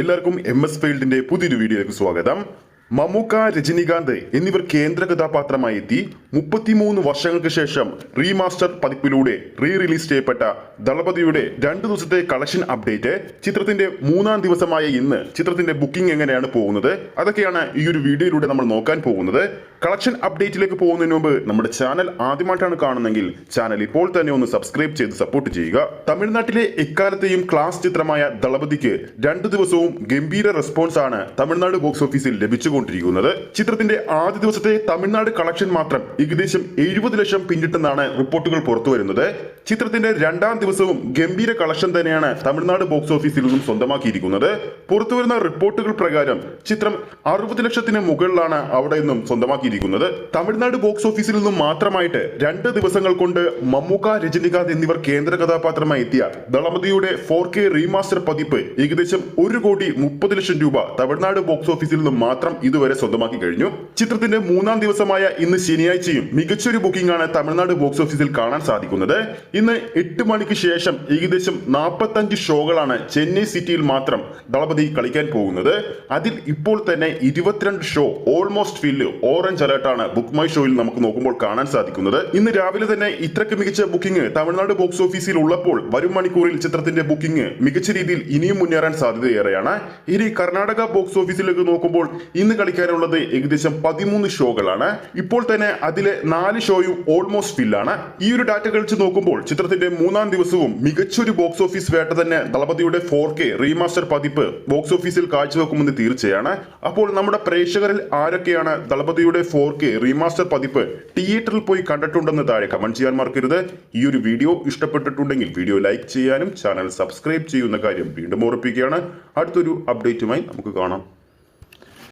എല്ലാവർക്കും M S ഫീൽഡിന്റെ പുതിയൊരു വീഡിയോയിലേക്ക് സ്വാഗതം. മമ്മൂക്ക രജനികാന്ത് എന്നിവർ കേന്ദ്ര കഥാപാത്രമായി എത്തി മുപ്പത്തിമൂന്ന് വർഷങ്ങൾക്ക് ശേഷം റീമാസ്റ്റർ പതിപ്പിലൂടെ റീ റിലീസ് ചെയ്യപ്പെട്ട ദളപതിയുടെ രണ്ടു ദിവസത്തെ കളക്ഷൻ അപ്ഡേറ്റ് ചിത്രത്തിന്റെ മൂന്നാം ദിവസമായ ഇന്ന് ചിത്രത്തിന്റെ ബുക്കിംഗ് എങ്ങനെയാണ് പോകുന്നത്? അതൊക്കെയാണ് ഈ ഒരു വീഡിയോയിലൂടെ നമ്മൾ നോക്കാൻ പോകുന്നത്. കളക്ഷൻ അപ്ഡേറ്റിലേക്ക് പോകുന്നതിന് മുമ്പ് നമ്മുടെ ചാനൽ ആദ്യമായിട്ടാണ് കാണുന്നെങ്കിൽ ചാനൽ ഇപ്പോൾ തന്നെ ഒന്ന് സബ്സ്ക്രൈബ് ചെയ്ത് സപ്പോർട്ട് ചെയ്യുക. തമിഴ്നാട്ടിലെ എക്കാലത്തെയും ക്ലാസ് ചിത്രമായ ദളപതിക്ക് രണ്ടു ദിവസവും ഗംഭീര റെസ്പോൺസ് ആണ് തമിഴ്നാട് ബോക്സ് ഓഫീസിൽ ലഭിച്ചുകൊണ്ടിരിക്കുന്നത് ചിത്രത്തിന്റെ ആദ്യ ദിവസത്തെ തമിഴ്നാട് കളക്ഷൻ മാത്രം ഏകദേശം എഴുപത് ലക്ഷം പിന്നിട്ടെന്നാണ് റിപ്പോർട്ടുകൾ പുറത്തുവരുന്നത് ചിത്രത്തിന്റെ രണ്ടാം ദിവസവും ഗംഭീര കളക്ഷൻ തന്നെയാണ് തമിഴ്നാട് ബോക്സ് ഓഫീസിൽ നിന്നും സ്വന്തമാക്കിയിരിക്കുന്നത്. പുറത്തുവരുന്ന റിപ്പോർട്ടുകൾ പ്രകാരം ചിത്രം അറുപത് ലക്ഷത്തിന് മുകളിലാണ് അവിടെ നിന്നും സ്വന്തമാക്കിയിരിക്കുന്നത്. തമിഴ്നാട് ബോക്സ് ഓഫീസിൽ നിന്നും മാത്രമായിട്ട് രണ്ട് ദിവസങ്ങൾ കൊണ്ട് മമ്മൂക്ക രജനികാന്ത് എന്നിവർ കേന്ദ്ര കഥാപാത്രമായി എത്തിയ ദളപതിയുടെ ഫോർ കെ റീമാസ്റ്റർ പതിപ്പ് ഏകദേശം ഒരു കോടി മുപ്പത് ലക്ഷം രൂപ തമിഴ്നാട് ബോക്സ് ഓഫീസിൽ നിന്നും മാത്രം ഇതുവരെ സ്വന്തമാക്കി കഴിഞ്ഞു. ചിത്രത്തിന്റെ മൂന്നാം ദിവസമായ ഇന്ന് ശനിയാഴ്ചയും മികച്ചൊരു ബുക്കിംഗ് ആണ് തമിഴ്നാട് ബോക്സ് ഓഫീസിൽ കാണാൻ സാധിക്കുന്നത്. ഇന്ന് എട്ട് മണിക്ക് ശേഷം ഏകദേശം നാൽപ്പത്തഞ്ച് ഷോകളാണ് ചെന്നൈ സിറ്റിയിൽ മാത്രം ദളപതി കളിക്കാൻ പോകുന്നത്. അതിൽ ഇപ്പോൾ തന്നെ ഇരുപത്തിരണ്ട് ഷോ ഓൾമോസ്റ്റ് ഫില്ല് ഓറഞ്ച് അലേർട്ടാണ് ബുക്ക് മൈ ഷോയിൽ നമുക്ക് നോക്കുമ്പോൾ കാണാൻ സാധിക്കുന്നത്. ഇന്ന് രാവിലെ തന്നെ ഇത്രയ്ക്ക് മികച്ച ബുക്കിംഗ് തമിഴ്നാട് ബോക്സ് ഓഫീസിൽ ഉള്ളപ്പോൾ വരും മണിക്കൂറിൽ ചിത്രത്തിന്റെ ബുക്കിംഗ് മികച്ച രീതിയിൽ ഇനിയും മുന്നേറാൻ സാധ്യതയേറെയാണ്. ഇനി കർണാടക ബോക്സ് ഓഫീസിലേക്ക് നോക്കുമ്പോൾ ഇന്ന് കളിക്കാനുള്ളത് ഏകദേശം പതിമൂന്ന് ഷോകളാണ്. ഇപ്പോൾ തന്നെ അതിലെ നാല് ഷോയും ഓൾമോസ്റ്റ് ഫില്ലാണ് ഈ ഒരു ഡാറ്റ കളിച്ച് നോക്കുമ്പോൾ ചിത്രത്തിന്റെ മൂന്നാം ദിവസവും മികച്ചൊരു ബോക്സ് ഓഫീസ് വേട്ട തന്നെ ദളപതിയുടെ ഫോർ കെ റീമാസ്റ്റർ പതിപ്പ് ബോക്സ് ഓഫീസിൽ കാഴ്ചവെക്കുമെന്ന് തീർച്ചയാണ്. അപ്പോൾ നമ്മുടെ പ്രേക്ഷകരിൽ ആരൊക്കെയാണ് ദളപതിയുടെ ഫോർ കെ റീമാസ്റ്റർ പതിപ്പ് തിയേറ്ററിൽ പോയി കണ്ടിട്ടുണ്ടെന്ന് താഴെ കമന്റ് ചെയ്യാൻ മറക്കരുത്. ഈ ഒരു വീഡിയോ ഇഷ്ടപ്പെട്ടിട്ടുണ്ടെങ്കിൽ വീഡിയോ ലൈക്ക് ചെയ്യാനും ചാനൽ സബ്സ്ക്രൈബ് ചെയ്യുന്ന കാര്യം വീണ്ടും ഓർപ്പിക്കുകയാണ്. അടുത്തൊരു അപ്ഡേറ്റുമായി നമുക്ക് കാണാം.